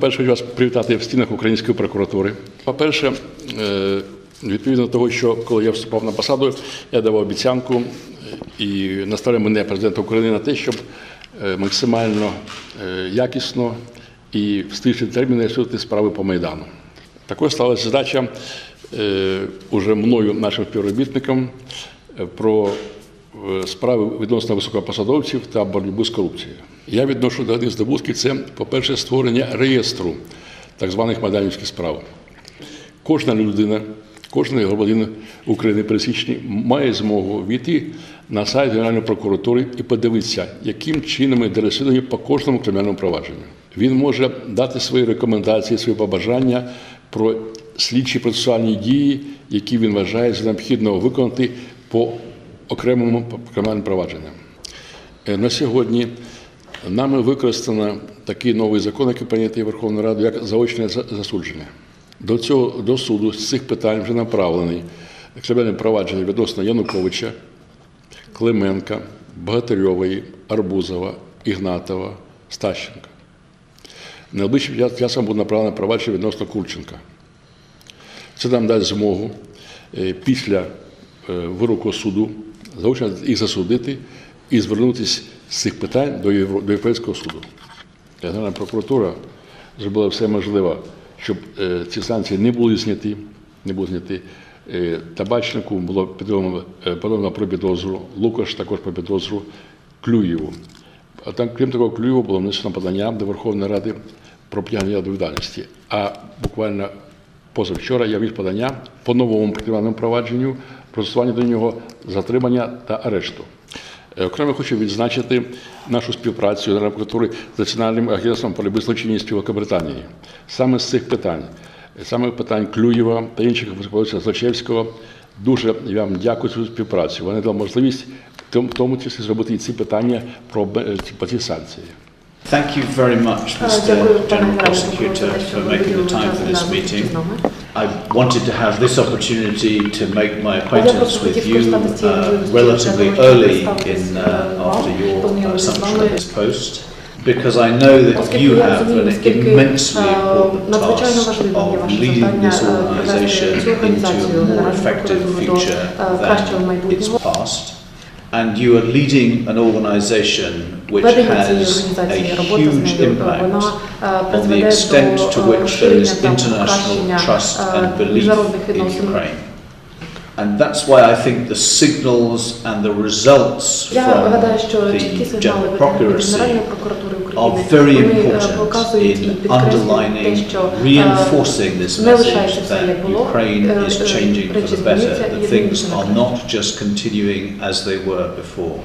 по-перше, хочу вас привітати в стінах Української прокуратури. По-перше, е, відповідно до того, що коли я вступав на посаду, я давав обіцянку е, і наставив мене президента України на те, щоб е, максимально якісно і в стиші терміни судити справи по Майдану. Також сталася задача уже мною, нашим співробітникам, про справи відносно високопосадовців та боротьбу з корупцією. Я відношу до одних здобутків це, по-перше, створення реєстру так званих майданівських справ. Кожна людина, кожен громадянин України пересічний має змогу війти на сайт Генеральної прокуратури і подивитися, яким чином йде розслідування по кожному кримінальному провадженню. Він може дати свої рекомендації, свої побажання про слідчі процесуальні дії, які він вважає за необхідно виконати по окремому кримінальному провадженню. Е, На сьогодні нами використано такий новий закон, який прийнятий Верховною Радою, як заочне засудження. До цього до суду з цих питань вже направлений кримінальне провадження відносно Януковича, Клименка, Богатирьової, Арбузова, Ігнатова, Стащенка. Найближчим ча- часом буде направлене провадження відносно Курченка. Це нам дасть змогу е, після е, вироку суду заочно їх засудити і звернутися з цих питань до Євро- до Європейського суду. Генеральна прокуратура зробила все можливе, щоб е, ці санкції не були зняті. Не були зняті. Е, Табачнику було підтримано е, подано про підозру, Лукаш також про підозру Клюєву. А там, крім того, Клюєву було внесено подання до Верховної Ради про притягнення відповідальності. А буквально позавчора я вів подання по новому кримінальному провадженню про застосування до нього затримання та арешту. Е, Окремо хочу відзначити нашу співпрацю Генеральної з Національним агентством по боротьбі з злочинністю Великобританії. Саме з цих питань, е, саме питань Клюєва та інших Злочевського, дуже я вам дякую за цю співпрацю. Вони дали можливість в тому- числі зробити і ці питання про по ці санкції. Thank you very much, Mr. General Prosecutor, for making the time for this meeting. I wanted to have this opportunity to make my acquaintance with you uh, relatively early in uh, after your assumption of this post because I know that you have an immensely important task of leading this organisation into a more effective future than its past and you are leading an organization which has a huge impact on the extent to which there is international trust and belief in Ukraine. And that's why I think the signals and the results Я from гадаю, що чіткі the сигнали General від Procuracy Генеральної прокуратури are України very вони е, important показують і in підкреслюють те, underlining, що е, reinforcing this не лишається message все that як було, Ukraine е, is е, changing for речі the better, змінюються, that і things змінюються на are краще. not just continuing as they were before.